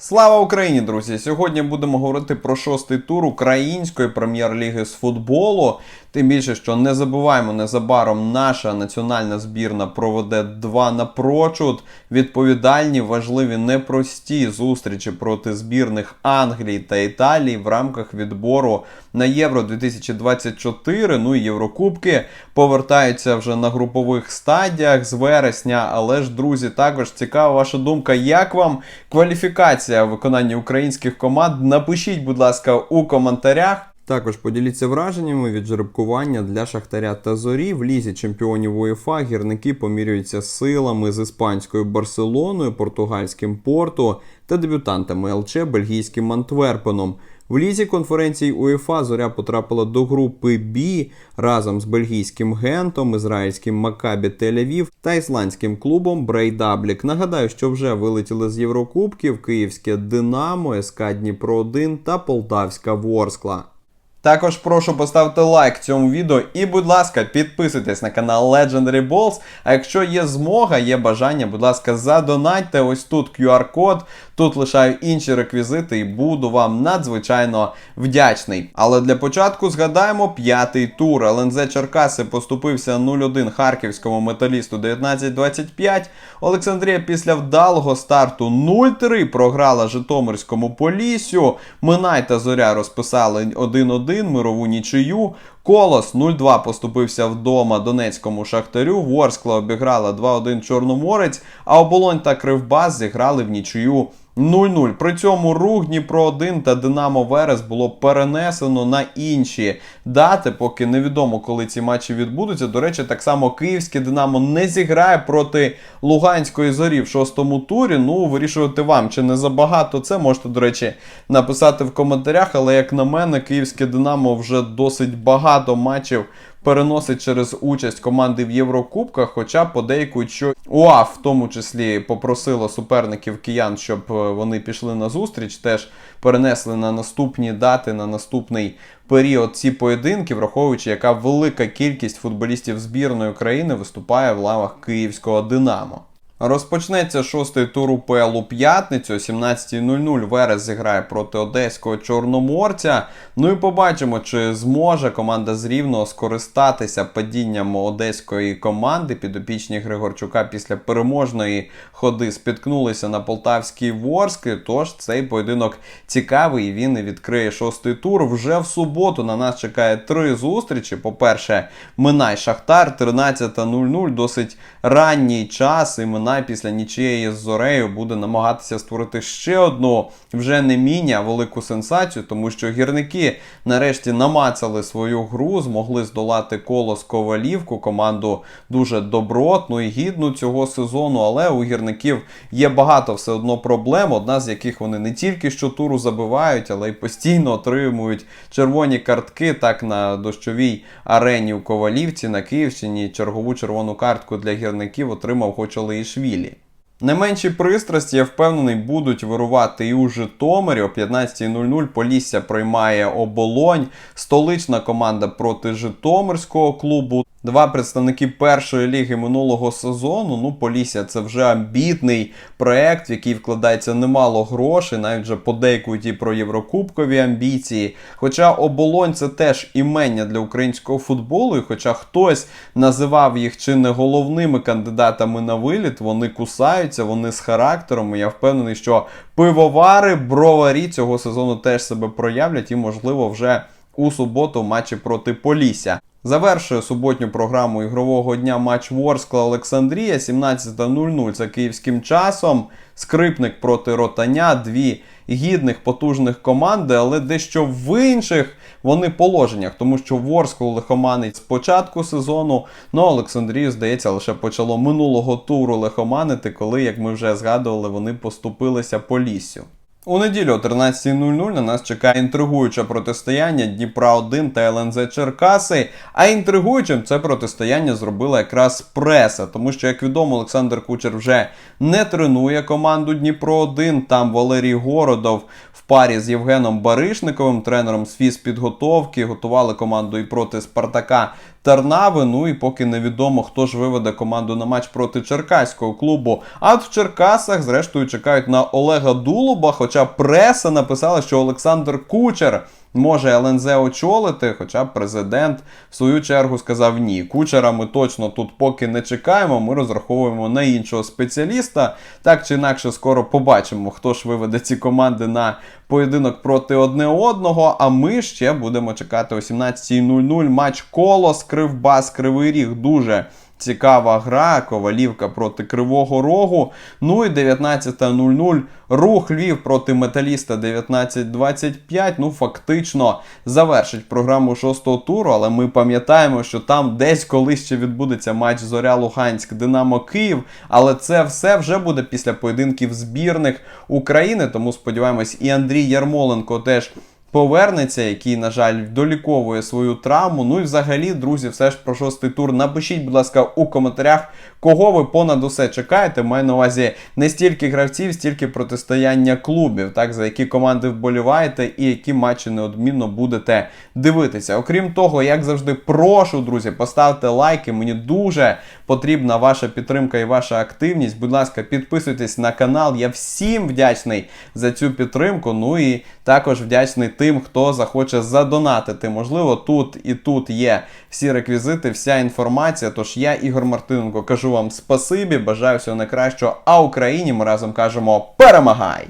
Слава Україні, друзі! Сьогодні будемо говорити про шостий тур української прем'єр-ліги з футболу. Тим більше, що не забуваємо, незабаром наша національна збірна проведе два напрочуд відповідальні, важливі, непрості зустрічі проти збірних Англії та Італії в рамках відбору на Євро 2024. Ну і Єврокубки повертаються вже на групових стадіях з вересня. Але ж, друзі, також цікава ваша думка, як вам кваліфікація виконання українських команд? Напишіть, будь ласка, у коментарях. Також поділіться враженнями від жеребкування для Шахтаря та Зорі. В лізі чемпіонів УЄФА гірники помірюються силами з іспанською Барселоною, португальським Порту та дебютантами ЛЧ бельгійським Антверпеном. В лізі конференції УЄФА Зоря потрапила до групи Бі разом з бельгійським Гентом, ізраїльським Макабі Тель-Авів та ісландським клубом Брейдаблік. Нагадаю, що вже вилетіли з Єврокубків Київське Динамо, СК Дніпро 1 та Полтавська Ворскла. Також прошу поставити лайк цьому відео і, будь ласка, підписуйтесь на канал Legendary Balls. А якщо є змога, є бажання, будь ласка, задонатьте ось тут QR-код. Тут лишаю інші реквізити і буду вам надзвичайно вдячний. Але для початку згадаємо п'ятий тур. ЛНЗ Черкаси поступився 0-1 харківському металісту 19-25. Олександрія після вдалого старту 0-3 програла Житомирському Поліссю. Минай та Зоря розписали 1-1 мирову нічию. Колос 0-2 поступився вдома Донецькому Шахтарю. Ворскла обіграла 2-1 Чорноморець, а Оболонь та Кривбас зіграли в нічию 0-0. При цьому рух Дніпро 1 та Динамо Верес було перенесено на інші дати, поки невідомо, коли ці матчі відбудуться. До речі, так само Київське Динамо не зіграє проти Луганської зорі в шостому турі. Ну, вирішувати вам, чи не забагато це можете, до речі, написати в коментарях. Але як на мене, Київське Динамо вже досить багато матчів переносить через участь команди в Єврокубках, хоча подейкують, що УАФ в тому числі попросила суперників киян, щоб е, вони пішли на зустріч, теж перенесли на наступні дати, на наступний період ці поєдинки, враховуючи, яка велика кількість футболістів збірної України виступає в лавах київського Динамо. Розпочнеться шостий тур УПЛ у п'ятницю, о 17.00 Верес зіграє проти одеського чорноморця. Ну і побачимо, чи зможе команда з Рівного скористатися падінням одеської команди. Підопічні Григорчука після переможної ходи спіткнулися на полтавській Ворски. Тож цей поєдинок цікавий і він відкриє шостий тур. Вже в суботу на нас чекає три зустрічі. По-перше, Минай Шахтар 13.00, досить ранній час. і Минай Минай після нічиєї з Зорею буде намагатися створити ще одну вже не міні, а велику сенсацію, тому що гірники нарешті намацали свою гру, змогли здолати колос Ковалівку, команду дуже добротну і гідну цього сезону. Але у гірників є багато все одно проблем, одна з яких вони не тільки щотуру забивають, але й постійно отримують червоні картки. Так на дощовій арені у Ковалівці на Київщині чергову червону картку для гірників отримав Хочолеїшвілі. Saakashvili Не менші пристрасті, я впевнений, будуть вирувати і у Житомирі. О 15.00 Полісся приймає оболонь. Столична команда проти Житомирського клубу. Два представники першої ліги минулого сезону. Ну, Полісся це вже амбітний проект, в який вкладається немало грошей, навіть вже подейкують і про єврокубкові амбіції. Хоча оболонь це теж імення для українського футболу, і хоча хтось називав їх чи не головними кандидатами на виліт, вони кусаються, вони з характером. І Я впевнений, що пивовари, броварі цього сезону теж себе проявлять і, можливо, вже у суботу матчі проти Полісся. Завершує суботню програму ігрового дня матч Ворскла Олександрія 17.00 за київським часом. Скрипник проти ротаня, дві гідних потужних команди, але дещо в інших вони положеннях, тому що Ворсклу лихоманить з початку сезону. Ну Олександрію, здається, лише почало минулого туру лихоманити, коли, як ми вже згадували, вони поступилися по лісю. У неділю о 13.00 на нас чекає інтригуюче протистояння Дніпра 1 та ЛНЗ Черкаси. А інтригуючим це протистояння зробила якраз преса, тому що, як відомо, Олександр Кучер вже не тренує команду Дніпро 1 Там Валерій Городов парі з Євгеном Баришниковим, тренером з фізпідготовки. Готували команду і проти Спартака Тарнави. Ну і поки невідомо, хто ж виведе команду на матч проти черкаського клубу. А в Черкасах, зрештою, чекають на Олега Дулуба. Хоча преса написала, що Олександр Кучер може ЛНЗ очолити, хоча президент в свою чергу сказав ні. Кучера ми точно тут поки не чекаємо. Ми розраховуємо на іншого спеціаліста. Так чи інакше, скоро побачимо, хто ж виведе ці команди на поєдинок проти одне одного. А ми ще будемо чекати о 17.00 матч Колос, Кривбас, Кривий Ріг. Дуже. Цікава гра, Ковалівка проти Кривого Рогу. Ну і 19.00 рух Львів проти Металіста 19.25. Ну, фактично завершить програму шостого туру, але ми пам'ятаємо, що там десь колись ще відбудеться матч Зоря Луганськ, Динамо Київ. Але це все вже буде після поєдинків збірних України. Тому сподіваємось, і Андрій Ярмоленко теж повернеться, який, на жаль, доліковує свою травму. Ну і взагалі, друзі, все ж про шостий тур. Напишіть, будь ласка, у коментарях, кого ви понад усе чекаєте. Маю на увазі не стільки гравців, стільки протистояння клубів, так за які команди вболіваєте і які матчі неодмінно будете дивитися. Окрім того, як завжди, прошу, друзі, поставте лайки. Мені дуже потрібна ваша підтримка і ваша активність. Будь ласка, підписуйтесь на канал. Я всім вдячний за цю підтримку. Ну і також вдячний тим, хто захоче задонатити. Можливо, тут і тут є всі реквізити, вся інформація. Тож я, Ігор Мартиненко, кажу вам спасибі, бажаю всього найкращого. А Україні ми разом кажемо перемагай!